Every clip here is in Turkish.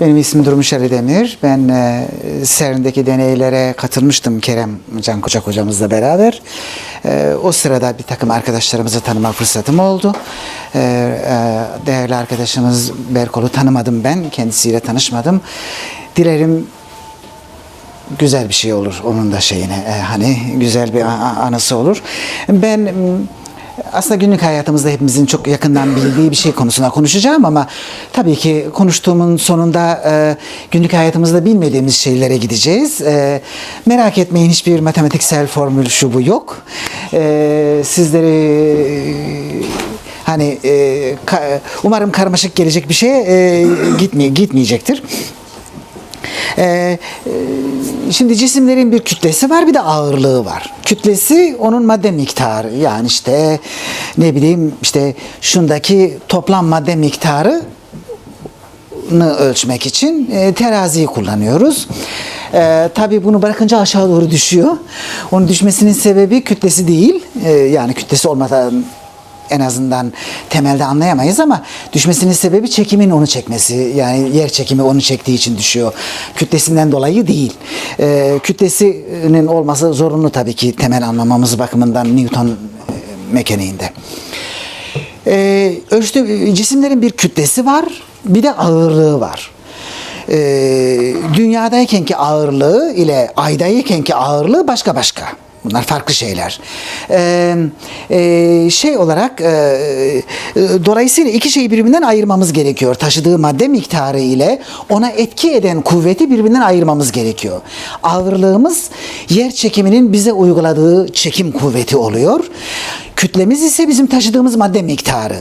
Benim ismim Durmuş Ali Demir. Ben e, CERN'deki deneylere katılmıştım Kerem Can Kocak hocamızla beraber. E, o sırada bir takım arkadaşlarımızı tanıma fırsatım oldu. E, e, değerli arkadaşımız Berkol'u tanımadım ben. Kendisiyle tanışmadım. Dilerim güzel bir şey olur onun da şeyine e, hani güzel bir anısı olur. Ben aslında günlük hayatımızda hepimizin çok yakından bildiği bir şey konusunda konuşacağım ama tabii ki konuştuğumun sonunda e, günlük hayatımızda bilmediğimiz şeylere gideceğiz. E, merak etmeyin hiçbir matematiksel formül şu bu yok. E, sizleri e, hani e, ka- umarım karmaşık gelecek bir şeye e, gitmeye gitmeyecektir. Ee, e, şimdi cisimlerin bir kütlesi var bir de ağırlığı var. Kütlesi onun madde miktarı yani işte ne bileyim işte şundaki toplam madde miktarı ölçmek için e, teraziyi kullanıyoruz. E, tabii bunu bırakınca aşağı doğru düşüyor. Onun düşmesinin sebebi kütlesi değil. E, yani kütlesi olmadan en azından temelde anlayamayız ama düşmesinin sebebi çekimin onu çekmesi. Yani yer çekimi onu çektiği için düşüyor. Kütlesinden dolayı değil. E, kütlesinin olması zorunlu tabii ki temel anlamamız bakımından Newton e, mekaniğinde. Ee, ölçtü, cisimlerin bir kütlesi var, bir de ağırlığı var. Ee, dünyadaykenki ağırlığı ile aydaykenki ağırlığı başka başka. Bunlar farklı şeyler. Ee, e, şey olarak e, e, dolayısıyla iki şeyi birbirinden ayırmamız gerekiyor. Taşıdığı madde miktarı ile ona etki eden kuvveti birbirinden ayırmamız gerekiyor. Ağırlığımız yer çekiminin bize uyguladığı çekim kuvveti oluyor. Kütlemiz ise bizim taşıdığımız madde miktarı.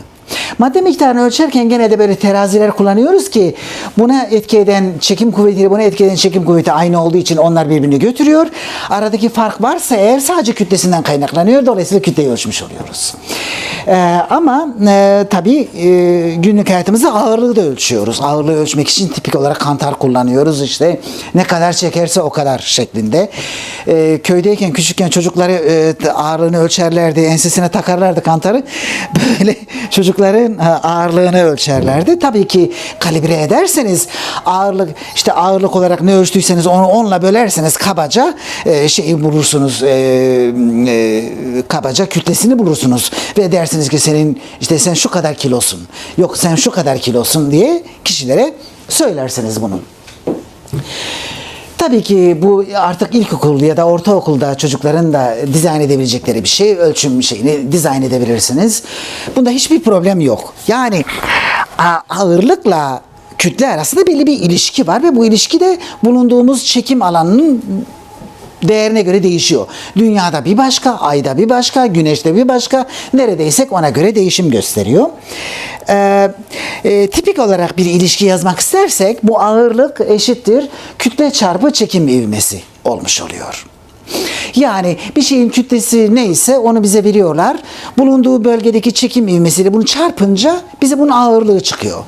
Madde miktarını ölçerken gene de böyle teraziler kullanıyoruz ki buna etki eden çekim kuvvetiyle buna etki eden çekim kuvveti aynı olduğu için onlar birbirini götürüyor. Aradaki fark varsa eğer sadece kütlesinden kaynaklanıyor. Dolayısıyla kütleyi ölçmüş oluyoruz. Ee, ama e, tabii e, günlük hayatımızda ağırlığı da ölçüyoruz. Ağırlığı ölçmek için tipik olarak kantar kullanıyoruz. İşte ne kadar çekerse o kadar şeklinde. Ee, köydeyken küçükken çocukları e, ağırlığını ölçerlerdi. Ensesine takarlardı kantarı. Böyle çocukların e, ağırlığını ölçerlerdi. Tabii ki kalibre ederseniz ağırlık işte ağırlık olarak ne ölçtüyseniz onu onla bölerseniz kabaca e, şeyi bulursunuz. E, e, kabaca kütlesini bulursunuz ve dersiniz ki senin işte sen şu kadar kilosun. Yok sen şu kadar kilosun diye kişilere söylersiniz bunu. Tabii ki bu artık ilkokul ya da ortaokulda çocukların da dizayn edebilecekleri bir şey. Ölçüm şeyini dizayn edebilirsiniz. Bunda hiçbir problem yok. Yani ağırlıkla kütle arasında belli bir ilişki var ve bu ilişki de bulunduğumuz çekim alanının değerine göre değişiyor. Dünyada bir başka, ayda bir başka, güneşte bir başka. Neredeysek ona göre değişim gösteriyor. Ee, e, tipik olarak bir ilişki yazmak istersek bu ağırlık eşittir kütle çarpı çekim ivmesi olmuş oluyor. Yani bir şeyin kütlesi neyse onu bize veriyorlar. Bulunduğu bölgedeki çekim ivmesiyle bunu çarpınca bize bunun ağırlığı çıkıyor.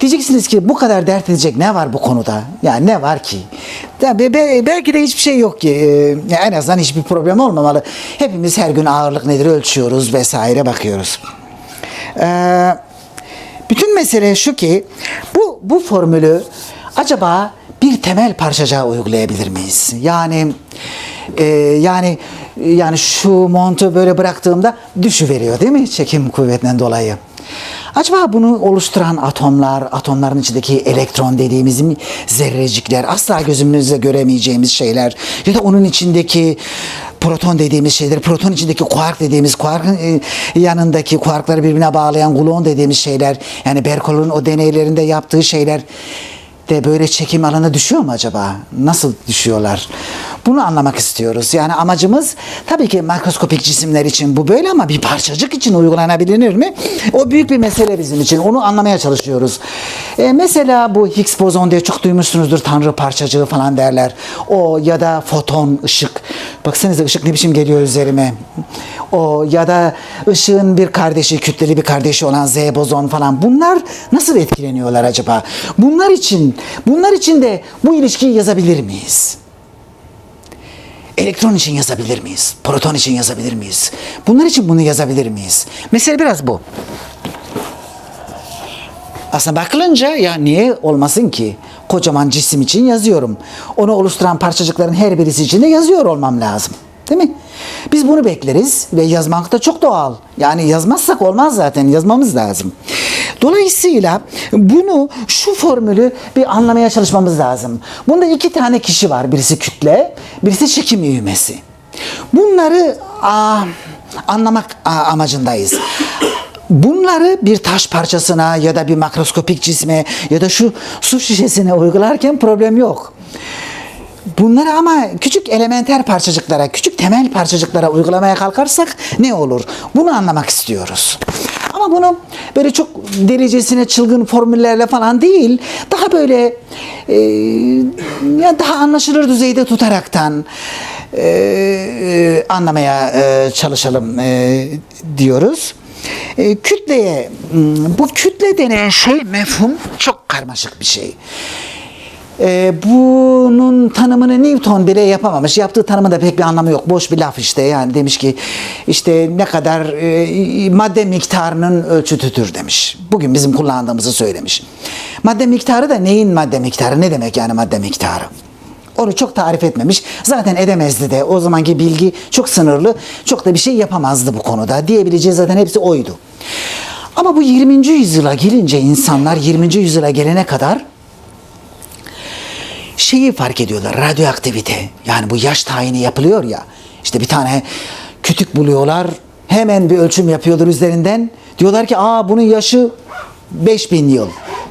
Diyeceksiniz ki bu kadar dert edecek ne var bu konuda? Yani ne var ki? Ya be- be- belki de hiçbir şey yok ki. Ee, en azından hiçbir problem olmamalı. Hepimiz her gün ağırlık nedir ölçüyoruz vesaire bakıyoruz. Ee, bütün mesele şu ki bu bu formülü acaba bir temel parçacığa uygulayabilir miyiz? Yani e, yani yani şu montu böyle bıraktığımda düşüveriyor değil mi çekim kuvvetinden dolayı? Acaba bunu oluşturan atomlar, atomların içindeki elektron dediğimiz mi- zerrecikler, asla gözümüzle göremeyeceğimiz şeyler. Ya da onun içindeki proton dediğimiz şeyler, proton içindeki kuark dediğimiz kuarkın e, yanındaki kuarkları birbirine bağlayan gluon dediğimiz şeyler, yani Berkol'un o deneylerinde yaptığı şeyler de böyle çekim alanına düşüyor mu acaba? Nasıl düşüyorlar? Bunu anlamak istiyoruz. Yani amacımız tabii ki makroskopik cisimler için bu böyle ama bir parçacık için uygulanabilir mi? O büyük bir mesele bizim için. Onu anlamaya çalışıyoruz. E, mesela bu Higgs bozon diye çok duymuşsunuzdur. Tanrı parçacığı falan derler. O ya da foton, ışık. Baksanıza ışık ne biçim geliyor üzerime. O ya da ışığın bir kardeşi, kütleli bir kardeşi olan Z bozon falan. Bunlar nasıl etkileniyorlar acaba? Bunlar için, bunlar için de bu ilişkiyi yazabilir miyiz? Elektron için yazabilir miyiz? Proton için yazabilir miyiz? Bunlar için bunu yazabilir miyiz? Mesele biraz bu. Aslında bakılınca ya niye olmasın ki? Kocaman cisim için yazıyorum. Onu oluşturan parçacıkların her birisi için de yazıyor olmam lazım. Değil mi? Biz bunu bekleriz ve yazmak da çok doğal. Yani yazmazsak olmaz zaten yazmamız lazım. Dolayısıyla bunu şu formülü bir anlamaya çalışmamız lazım. Bunda iki tane kişi var. Birisi kütle, birisi çekim ivmesi. Bunları aa, anlamak aa, amacındayız. Bunları bir taş parçasına ya da bir makroskopik cisme ya da şu su şişesine uygularken problem yok. Bunları ama küçük elementer parçacıklara, küçük temel parçacıklara uygulamaya kalkarsak ne olur? Bunu anlamak istiyoruz. Ama bunu böyle çok derecesine çılgın formüllerle falan değil, daha böyle e, daha anlaşılır düzeyde tutaraktan e, e, anlamaya e, çalışalım e, diyoruz. E, kütleye, hmm, bu kütle denen şey mefhum çok karmaşık bir şey. E, bunun tanımını Newton bile yapamamış. Yaptığı tanımın da pek bir anlamı yok. Boş bir laf işte. Yani demiş ki işte ne kadar e, madde miktarının ölçütüdür demiş. Bugün bizim kullandığımızı söylemiş. Madde miktarı da neyin madde miktarı? Ne demek yani madde miktarı? Onu çok tarif etmemiş. Zaten edemezdi de. O zamanki bilgi çok sınırlı. Çok da bir şey yapamazdı bu konuda. Diyebileceği zaten hepsi oydu. Ama bu 20. yüzyıla gelince insanlar 20. yüzyıla gelene kadar şeyi fark ediyorlar. Radyoaktivite. Yani bu yaş tayini yapılıyor ya. İşte bir tane kütük buluyorlar. Hemen bir ölçüm yapıyorlar üzerinden. Diyorlar ki aa bunun yaşı 5000 yıl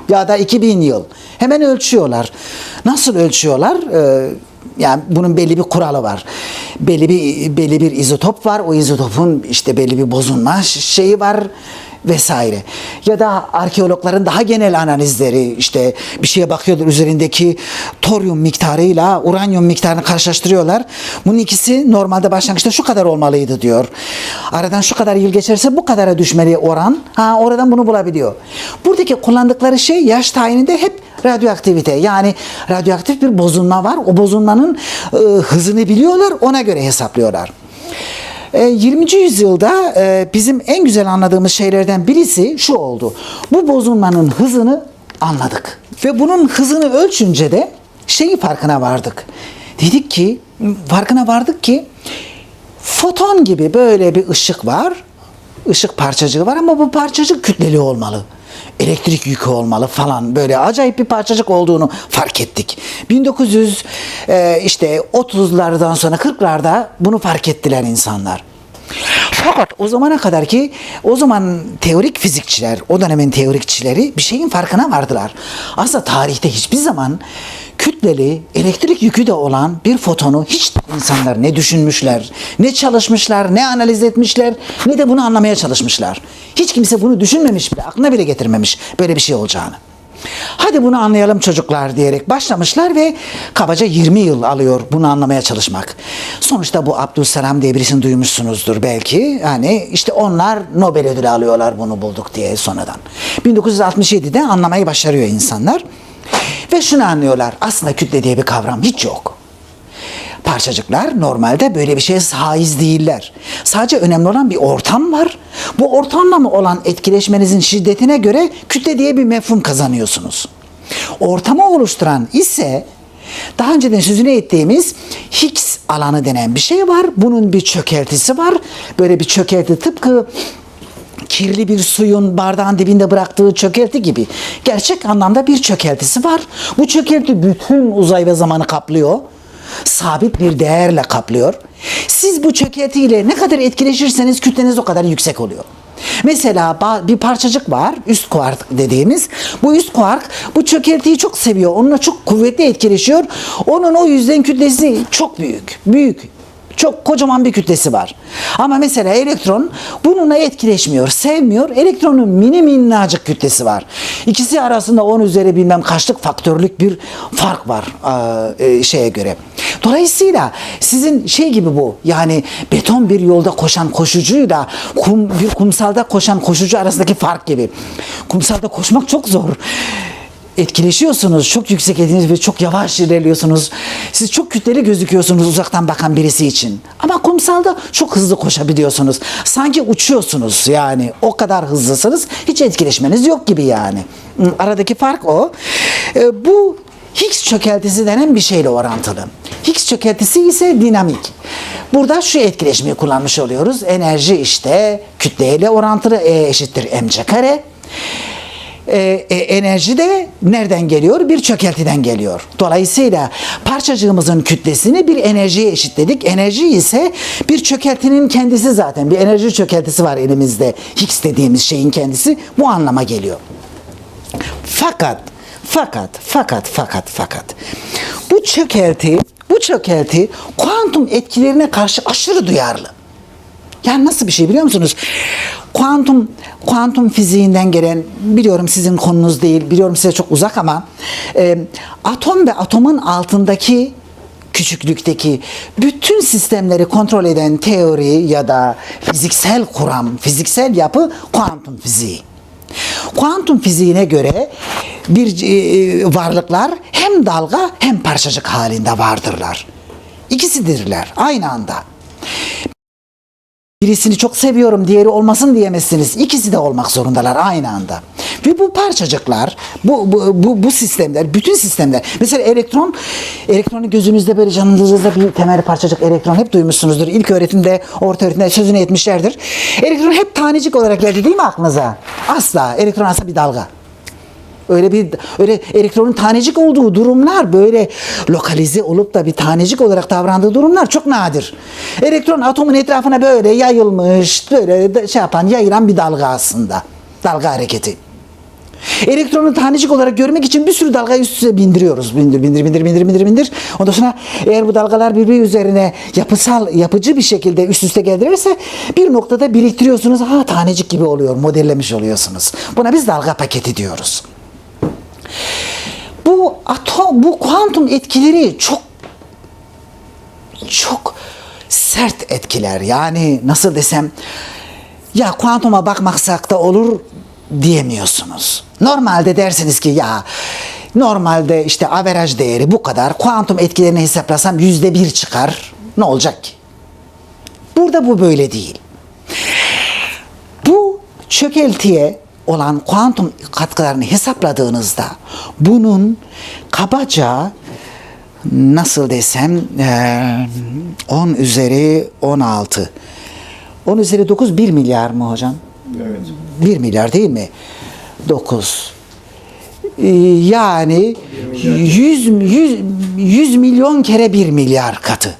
ya da 2000 yıl. Hemen ölçüyorlar. Nasıl ölçüyorlar? Ee, yani bunun belli bir kuralı var. Belli bir belli bir izotop var. O izotopun işte belli bir bozulma şeyi var vesaire. Ya da arkeologların daha genel analizleri işte bir şeye bakıyorlar üzerindeki toryum miktarıyla uranyum miktarını karşılaştırıyorlar. Bunun ikisi normalde başlangıçta şu kadar olmalıydı diyor. Aradan şu kadar yıl geçerse bu kadara düşmeli oran. Ha oradan bunu bulabiliyor. Buradaki kullandıkları şey yaş tayininde hep radyoaktivite. Yani radyoaktif bir bozulma var. O bozulmanın e, hızını biliyorlar. Ona göre hesaplıyorlar. 20. yüzyılda e, bizim en güzel anladığımız şeylerden birisi şu oldu. Bu bozulmanın hızını anladık. Ve bunun hızını ölçünce de şeyi farkına vardık. Dedik ki, farkına vardık ki foton gibi böyle bir ışık var. Işık parçacığı var ama bu parçacık kütleli olmalı elektrik yükü olmalı falan böyle acayip bir parçacık olduğunu fark ettik. 1900 e, işte 30'lardan sonra 40'larda bunu fark ettiler insanlar. Fakat o zamana kadar ki o zaman teorik fizikçiler, o dönemin teorikçileri bir şeyin farkına vardılar. Aslında tarihte hiçbir zaman kütleli, elektrik yükü de olan bir fotonu hiç insanlar ne düşünmüşler, ne çalışmışlar, ne analiz etmişler, ne de bunu anlamaya çalışmışlar. Hiç kimse bunu düşünmemiş bile, aklına bile getirmemiş böyle bir şey olacağını. Hadi bunu anlayalım çocuklar diyerek başlamışlar ve kabaca 20 yıl alıyor bunu anlamaya çalışmak. Sonuçta bu Abdülselam diye birisini duymuşsunuzdur belki. Yani işte onlar Nobel ödülü alıyorlar bunu bulduk diye sonradan. 1967'de anlamayı başarıyor insanlar. Ve şunu anlıyorlar. Aslında kütle diye bir kavram hiç yok. Parçacıklar normalde böyle bir şeye haiz değiller. Sadece önemli olan bir ortam var. Bu ortamla mı olan etkileşmenizin şiddetine göre kütle diye bir mefhum kazanıyorsunuz. Ortamı oluşturan ise daha önceden sözünü ettiğimiz Higgs alanı denen bir şey var. Bunun bir çökeltisi var. Böyle bir çökelti tıpkı kirli bir suyun bardağın dibinde bıraktığı çökelti gibi. Gerçek anlamda bir çökeltisi var. Bu çökelti bütün uzay ve zamanı kaplıyor. Sabit bir değerle kaplıyor. Siz bu çökeltiyle ne kadar etkileşirseniz kütleniz o kadar yüksek oluyor. Mesela bir parçacık var, üst kuark dediğimiz. Bu üst kuark bu çökeltiyi çok seviyor. Onunla çok kuvvetli etkileşiyor. Onun o yüzden kütlesi çok büyük. Büyük. Çok kocaman bir kütlesi var. Ama mesela elektron bununla etkileşmiyor, sevmiyor. Elektronun mini minnacık kütlesi var. İkisi arasında 10 üzeri bilmem kaçlık faktörlük bir fark var e, şeye göre. Dolayısıyla sizin şey gibi bu yani beton bir yolda koşan koşucuyla kum, bir kumsalda koşan koşucu arasındaki fark gibi. Kumsalda koşmak çok zor etkileşiyorsunuz. Çok yüksek ediniz ve çok yavaş ilerliyorsunuz. Siz çok kütleli gözüküyorsunuz uzaktan bakan birisi için. Ama kumsalda çok hızlı koşabiliyorsunuz. Sanki uçuyorsunuz yani. O kadar hızlısınız. Hiç etkileşmeniz yok gibi yani. Aradaki fark o. E, bu Higgs çökeltisi denen bir şeyle orantılı. Higgs çökeltisi ise dinamik. Burada şu etkileşimi kullanmış oluyoruz. Enerji işte kütleyle orantılı E eşittir mc kare. E, e, enerji de nereden geliyor? Bir çökeltiden geliyor. Dolayısıyla parçacığımızın kütlesini bir enerjiye eşitledik. Enerji ise bir çökeltinin kendisi zaten. Bir enerji çökeltisi var elimizde. Higgs dediğimiz şeyin kendisi bu anlama geliyor. Fakat, fakat, fakat, fakat, fakat bu çökelti, bu çökelti kuantum etkilerine karşı aşırı duyarlı. Yani nasıl bir şey biliyor musunuz? Kuantum kuantum fiziğinden gelen biliyorum sizin konunuz değil, biliyorum size çok uzak ama e, atom ve atomun altındaki küçüklükteki bütün sistemleri kontrol eden teori ya da fiziksel kuram, fiziksel yapı kuantum fiziği. Kuantum fiziğine göre bir e, varlıklar hem dalga hem parçacık halinde vardırlar. İkisidirler aynı anda. Birisini çok seviyorum, diğeri olmasın diyemezsiniz. İkisi de olmak zorundalar aynı anda. Ve bu parçacıklar, bu, bu, bu, bu sistemler, bütün sistemler. Mesela elektron, elektronu gözünüzde böyle canınızda bir temel parçacık elektron hep duymuşsunuzdur. İlk öğretimde, orta öğretimde sözünü etmişlerdir. Elektron hep tanecik olarak geldi değil mi aklınıza? Asla. Elektron aslında bir dalga. Öyle bir öyle elektronun tanecik olduğu durumlar böyle lokalize olup da bir tanecik olarak davrandığı durumlar çok nadir. Elektron atomun etrafına böyle yayılmış, böyle şey yapan, yayılan bir dalga aslında. Dalga hareketi. Elektronu tanecik olarak görmek için bir sürü dalgayı üst üste bindiriyoruz. Bindir, bindir, bindir, bindir, bindir, bindir. Ondan sonra eğer bu dalgalar birbiri üzerine yapısal, yapıcı bir şekilde üst üste geldirirse bir noktada biriktiriyorsunuz. Ha tanecik gibi oluyor, modellemiş oluyorsunuz. Buna biz dalga paketi diyoruz. Bu atom, bu kuantum etkileri çok çok sert etkiler. Yani nasıl desem ya kuantuma bakmaksak da olur diyemiyorsunuz. Normalde dersiniz ki ya normalde işte averaj değeri bu kadar. Kuantum etkilerini hesaplasam yüzde bir çıkar. Ne olacak ki? Burada bu böyle değil. Bu çökeltiye olan kuantum katkılarını hesapladığınızda bunun kabaca nasıl desem eee, 10 üzeri 16 10 üzeri 9 1 milyar mı hocam? Evet. 1 milyar değil mi? 9 Ee, yani 100, 100, 100 milyon kere 1 milyar katı.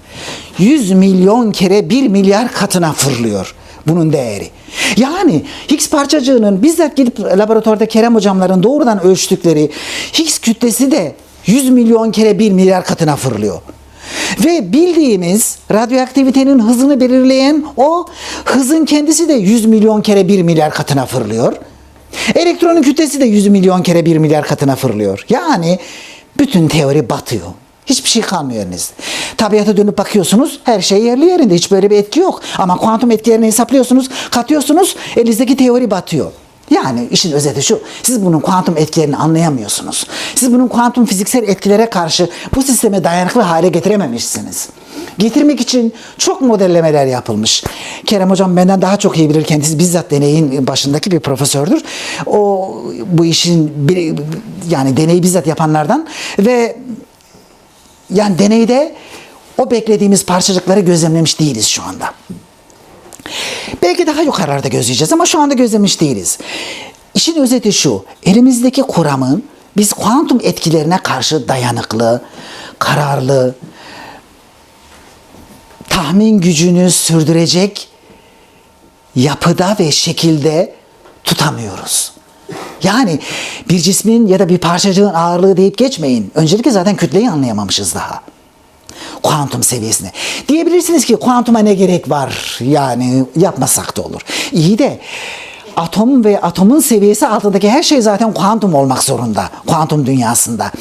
100 milyon kere 1 milyar katına fırlıyor bunun değeri. Yani Higgs parçacığının bizzat gidip laboratuvarda Kerem hocamların doğrudan ölçtükleri Higgs kütlesi de 100 milyon kere 1 milyar katına fırlıyor. Ve bildiğimiz radyoaktivitenin hızını belirleyen o hızın kendisi de 100 milyon kere 1 milyar katına fırlıyor. Elektronun kütlesi de 100 milyon kere 1 milyar katına fırlıyor. Yani bütün teori batıyor. Hiçbir şey kalmıyor elinizde. Tabiata dönüp bakıyorsunuz her şey yerli yerinde. Hiç böyle bir etki yok. Ama kuantum etkilerini hesaplıyorsunuz, katıyorsunuz elinizdeki teori batıyor. Yani işin özeti şu, siz bunun kuantum etkilerini anlayamıyorsunuz. Siz bunun kuantum fiziksel etkilere karşı bu sistemi dayanıklı hale getirememişsiniz. Getirmek için çok modellemeler yapılmış. Kerem hocam benden daha çok iyi bilir kendisi bizzat deneyin başındaki bir profesördür. O bu işin yani deneyi bizzat yapanlardan ve yani deneyde o beklediğimiz parçacıkları gözlemlemiş değiliz şu anda. Belki daha yukarılarda gözleyeceğiz ama şu anda gözlemiş değiliz. İşin özeti şu, elimizdeki kuramın biz kuantum etkilerine karşı dayanıklı, kararlı, tahmin gücünü sürdürecek yapıda ve şekilde tutamıyoruz. Yani bir cismin ya da bir parçacığın ağırlığı deyip geçmeyin. Öncelikle zaten kütleyi anlayamamışız daha kuantum seviyesine. Diyebilirsiniz ki kuantuma ne gerek var? Yani yapmasak da olur. İyi de atom ve atomun seviyesi altındaki her şey zaten kuantum olmak zorunda. Kuantum dünyasında.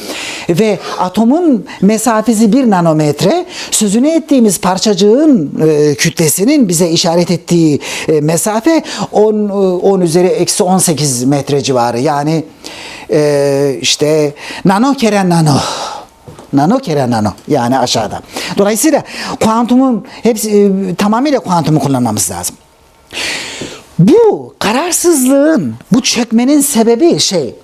ve atomun mesafesi bir nanometre sözünü ettiğimiz parçacığın e, kütlesinin bize işaret ettiği e, mesafe 10, e, 10 üzeri eksi 18 metre civarı yani e, işte nano kere nano nano kere nano yani aşağıda. Dolayısıyla kuantumun hepsi e, tamamıyla kuantumu kullanmamız lazım. Bu kararsızlığın, bu çökmenin sebebi şey,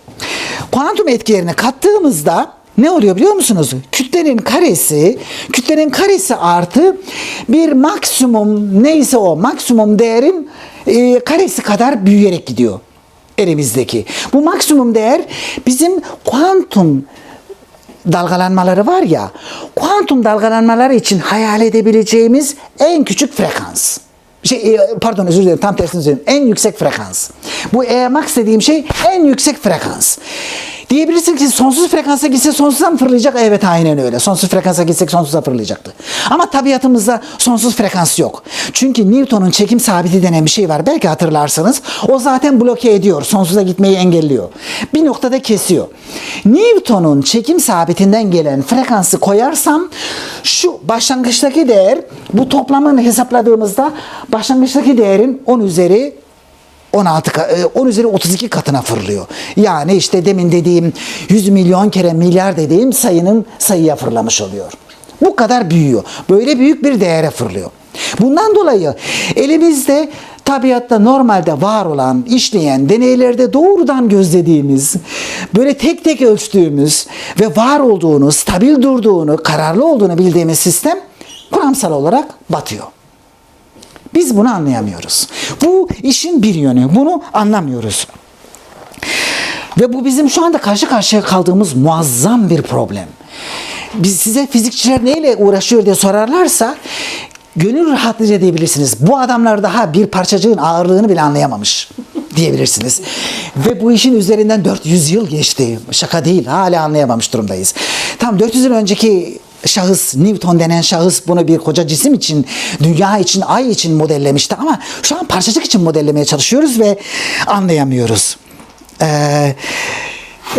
kuantum etkilerini kattığımızda ne oluyor biliyor musunuz? Kütlenin karesi, kütlenin karesi artı bir maksimum neyse o maksimum değerin e, karesi kadar büyüyerek gidiyor elimizdeki. Bu maksimum değer bizim kuantum dalgalanmaları var ya, kuantum dalgalanmaları için hayal edebileceğimiz en küçük frekans. Şey, e, pardon özür dilerim tam tersini söyleyeyim. En yüksek frekans. Bu E max dediğim şey en yüksek frekans. Diyebilirsin ki sonsuz frekansa gitse sonsuza mı fırlayacak? Evet aynen öyle. Sonsuz frekansa gitsek sonsuza fırlayacaktı. Ama tabiatımızda sonsuz frekans yok. Çünkü Newton'un çekim sabiti denen bir şey var. Belki hatırlarsınız. O zaten bloke ediyor. Sonsuza gitmeyi engelliyor. Bir noktada kesiyor. Newton'un çekim sabitinden gelen frekansı koyarsam şu başlangıçtaki değer bu toplamını hesapladığımızda başlangıçtaki değerin 10 üzeri 16 ka- e, 10 üzeri 32 katına fırlıyor. Yani işte demin dediğim 100 milyon kere milyar dediğim sayının sayıya fırlamış oluyor. Bu kadar büyüyor. Böyle büyük bir değere fırlıyor. Bundan dolayı elimizde tabiatta normalde var olan, işleyen, deneylerde doğrudan gözlediğimiz, böyle tek tek ölçtüğümüz ve var olduğunu, stabil durduğunu, kararlı olduğunu bildiğimiz sistem kuramsal olarak batıyor. Biz bunu anlayamıyoruz. Bu işin bir yönü. Bunu anlamıyoruz. Ve bu bizim şu anda karşı karşıya kaldığımız muazzam bir problem. Biz size fizikçiler neyle uğraşıyor diye sorarlarsa gönül rahatlıca diyebilirsiniz. Bu adamlar daha bir parçacığın ağırlığını bile anlayamamış diyebilirsiniz. Ve bu işin üzerinden 400 yıl geçti. Şaka değil. Hala anlayamamış durumdayız. Tam 400 yıl önceki şahıs, Newton denen şahıs bunu bir koca cisim için, dünya için, ay için modellemişti ama şu an parçacık için modellemeye çalışıyoruz ve anlayamıyoruz. Ee,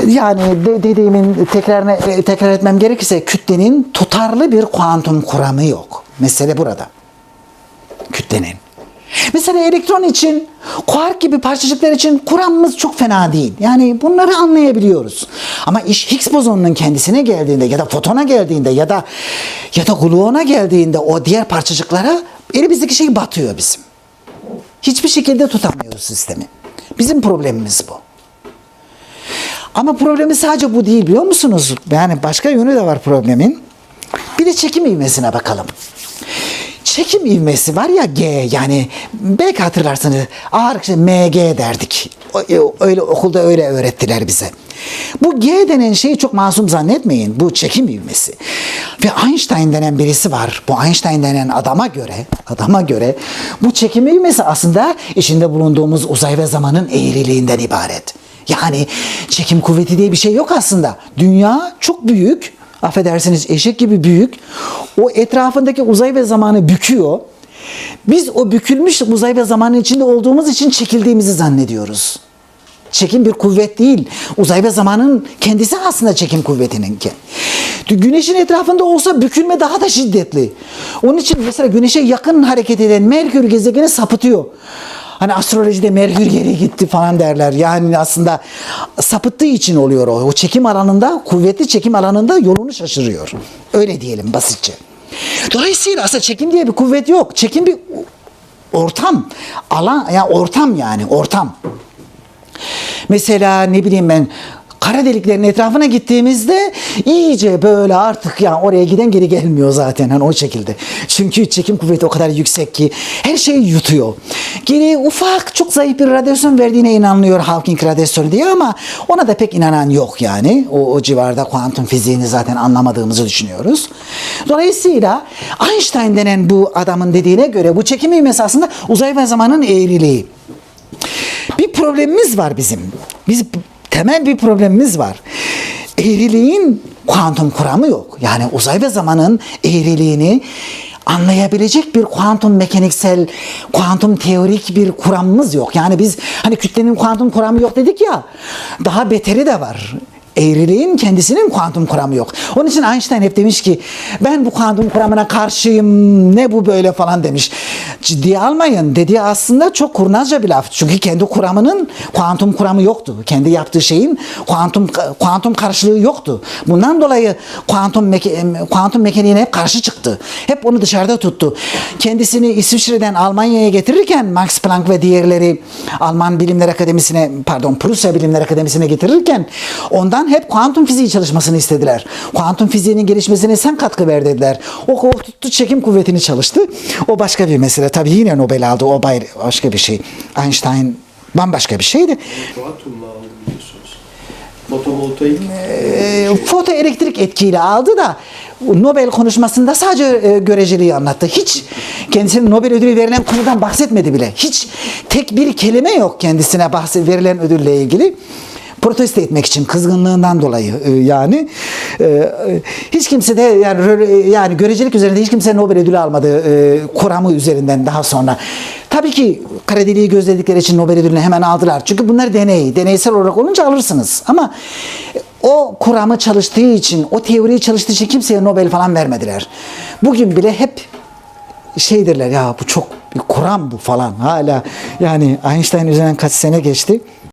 yani de- dediğimin tekrarını e, tekrar etmem gerekirse kütlenin tutarlı bir kuantum kuramı yok. Mesele burada. Kütlenin. Mesela elektron için, kuark gibi parçacıklar için kuramımız çok fena değil. Yani bunları anlayabiliyoruz. Ama iş Higgs bozonunun kendisine geldiğinde ya da fotona geldiğinde ya da ya da gluona geldiğinde o diğer parçacıklara elimizdeki şey batıyor bizim. Hiçbir şekilde tutamıyoruz sistemi. Bizim problemimiz bu. Ama problemi sadece bu değil biliyor musunuz? Yani başka yönü de var problemin. Bir de çekim ivmesine bakalım. Çekim ivmesi var ya G yani belki hatırlarsınız ağır işte MG derdik. E, Öyle okulda öyle öğrettiler bize. Bu G denen şeyi çok masum zannetmeyin. Bu çekim ivmesi. Ve Einstein denen birisi var. Bu Einstein denen adama göre, adama göre bu çekim ivmesi aslında içinde bulunduğumuz uzay ve zamanın eğriliğinden ibaret. Yani çekim kuvveti diye bir şey yok aslında. Dünya çok büyük. Affedersiniz eşek gibi büyük. O etrafındaki uzay ve zamanı büküyor. Biz o bükülmüş uzay ve zamanın içinde olduğumuz için çekildiğimizi zannediyoruz. Çekim bir kuvvet değil. Uzay ve zamanın kendisi aslında çekim kuvvetininki. Güneşin etrafında olsa bükülme daha da şiddetli. Onun için mesela güneşe yakın hareket eden Merkür gezegeni sapıtıyor. Hani astrolojide Merkür geri gitti falan derler. Yani aslında sapıttığı için oluyor o. O çekim alanında, kuvvetli çekim alanında yolunu şaşırıyor. Öyle diyelim basitçe. Dolayısıyla aslında çekim diye bir kuvvet yok. Çekim bir ortam, alan, yani ortam yani ortam. Mesela ne bileyim ben kara deliklerin etrafına gittiğimizde iyice böyle artık yani oraya giden geri gelmiyor zaten hani o şekilde. Çünkü çekim kuvveti o kadar yüksek ki her şeyi yutuyor. Geri ufak çok zayıf bir radyasyon verdiğine inanılıyor Hawking radyasyonu diye ama ona da pek inanan yok yani. O, o civarda kuantum fiziğini zaten anlamadığımızı düşünüyoruz. Dolayısıyla Einstein denen bu adamın dediğine göre bu çekim ivmesi aslında uzay ve zamanın eğriliği. Bir problemimiz var bizim. Biz temel bir problemimiz var. Eğriliğin kuantum kuramı yok. Yani uzay ve zamanın eğriliğini anlayabilecek bir kuantum mekaniksel, kuantum teorik bir kuramımız yok. Yani biz hani kütlenin kuantum kuramı yok dedik ya. Daha beteri de var. Eğriliğin kendisinin kuantum kuramı yok. Onun için Einstein hep demiş ki ben bu kuantum kuramına karşıyım ne bu böyle falan demiş. Ciddiye almayın dediği aslında çok kurnazca bir laf. Çünkü kendi kuramının kuantum kuramı yoktu. Kendi yaptığı şeyin kuantum kuantum karşılığı yoktu. Bundan dolayı kuantum meka- kuantum mekaniğine hep karşı çıktı. Hep onu dışarıda tuttu. Kendisini İsviçre'den Almanya'ya getirirken Max Planck ve diğerleri Alman Bilimler Akademisi'ne pardon Prusya Bilimler Akademisi'ne getirirken ondan hep kuantum fiziği çalışmasını istediler. Kuantum fiziğinin gelişmesine sen katkı ver dediler. O, o tuttu çekim kuvvetini çalıştı. O başka bir mesele. Tabii yine Nobel aldı. O başka bir şey. Einstein bambaşka bir şeydi. Kuantumla aldı biliyorsunuz. Fotovoltaik. e, fotoelektrik etkiyle aldı da Nobel konuşmasında sadece e, göreceliği anlattı. Hiç kendisine Nobel ödülü verilen konudan bahsetmedi bile. Hiç tek bir kelime yok kendisine bahset verilen ödülle ilgili. Protesto etmek için kızgınlığından dolayı e, yani E, e, hiç kimse de yani yani görecelik üzerinde hiç kimse Nobel ödülü almadı kuramı üzerinden daha sonra. Tabii ki kara deliği gözledikleri için Nobel ödülünü hemen aldılar. Çünkü bunlar deney. Deneysel olarak olunca alırsınız. Ama o kuramı çalıştığı için, o teoriyi çalıştığı için kimseye Nobel falan vermediler. Bugün bile hep şeydirler ya bu çok bir kuram bu falan hala yani Einstein üzerinden kaç sene geçti.